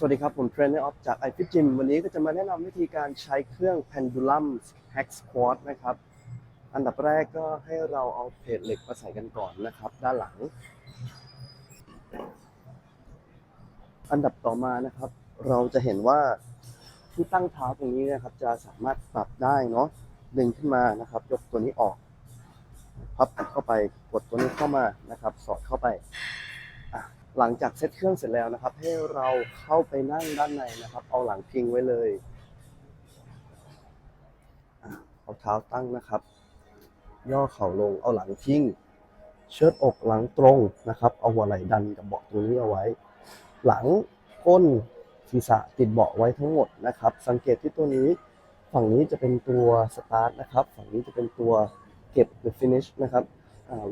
สวัสดีครับ ผมเทรนเนอร์ออฟจาก i f i t Gym วันนี้ก็จะมาแนะนำวิธีการใช้เครื่อง Pendulum Hack Squat นะครับ อันดับแรกก็ให้เราเอาเพลเหล็กมาใส่กันก่อนนะครับ ด้านหลัง อันดับต่อมานะครับ เราจะเห็นว่าที่ตั้งเท้าตรงนี้นะครับ จะสามารถปรับได้เนาะดึงขึ้นมานะครับ ยกตัวนี้ออก พับเข้าไปกดตัวนี้เข้ามานะครับ สอดเข้าไป หลังจากเซตเครื่องเสร็จแล้วนะครับ ให้เราเข้าไปนั่งด้านในนะครับ เอาหลังพิงไว้เลยเอาเท้าตั้งนะครับ ย่อเข่าลงเอาหลังพิงเชิดอกหลังตรงนะครับ เอาหัวไหล่ดันกับเบาะตรงนี้เอาไว้ หลังก้นศีรษะติดเบาะไว้ทั้งหมดนะครับ สังเกตที่ตัวนี้ ฝั่งนี้จะเป็นตัวสตาร์ทนะครับ ฝั่งนี้จะเป็นตัวเก็บหรือ finish นะครับ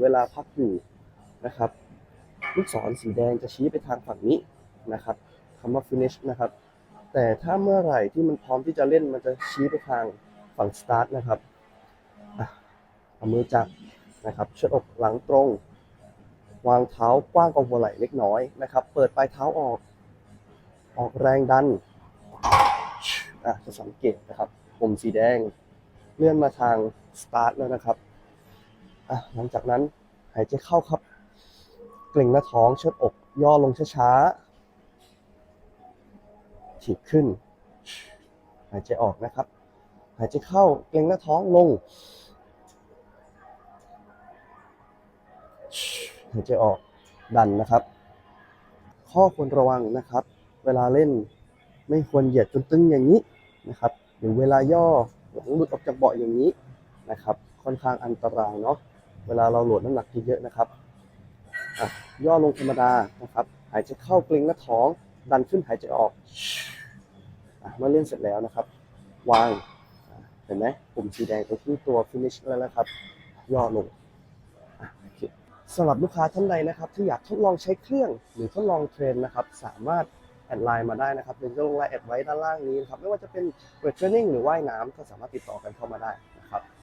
เวลาพักอยู่นะครับ ลูกศรสีแดงจะชี้ไปทางฝั่งนี้นะครับคำว่า finish นะครับ แต่ถ้าเมื่อไหร่ที่มันพร้อมที่จะเล่นมันจะชี้ไปทางฝั่ง start นะครับเอามือจับนะครับเชิดอกหลังตรง วางเท้ากว้างกว่าหัวไหล่เล็กน้อยนะครับ เปิดปลายเท้าออก ออกแรงดันอะจะสังเกตนะครับปุ่มสีแดงเลื่อนมาทาง start แล้วนะครับอะหลังจากนั้นหายใจเข้าครับ กร็งหน้าท้องเชิดอก ย่อลงช้าๆฉีดขึ้น หายใจออกนะครับ หายใจเข้าเกร็งหน้าท้องลง หายใจออกดันนะครับ ข้อควรระวังนะครับ เวลาเล่นไม่ควรเหยียดจนตึงอย่างนี้นะครับ หรือเวลาย่อหลังหลุดออกจากเบาะอย่างนี้นะครับ ค่อนข้างอันตรายเนาะเวลาเราโหลดน้ำหนักเยอะๆนะครับ ย่อลงธรรมดานะครับหายใจเข้าเกร็งหน้าท้อง ดันขึ้นหายใจออกเมื่อเล่นเสร็จแล้วนะครับ วางเห็นไหมปุ่มสีแดงตรงที่ตัว finish แล้วนะครับ ย่อลงสำหรับลูกค้าท่านใดนะครับ ที่อยากทดลองใช้เครื่องหรือทดลองเทรนนะครับ สามารถแอดไลน์มาได้นะครับเดี๋ยวจะลงรายแอดไว้ด้านล่างนี้นะครับไม่ว่าจะเป็นเวทเทรนนิ่งหรือว่ายน้ำก็สามารถติดต่อกันเข้ามาได้นะครับ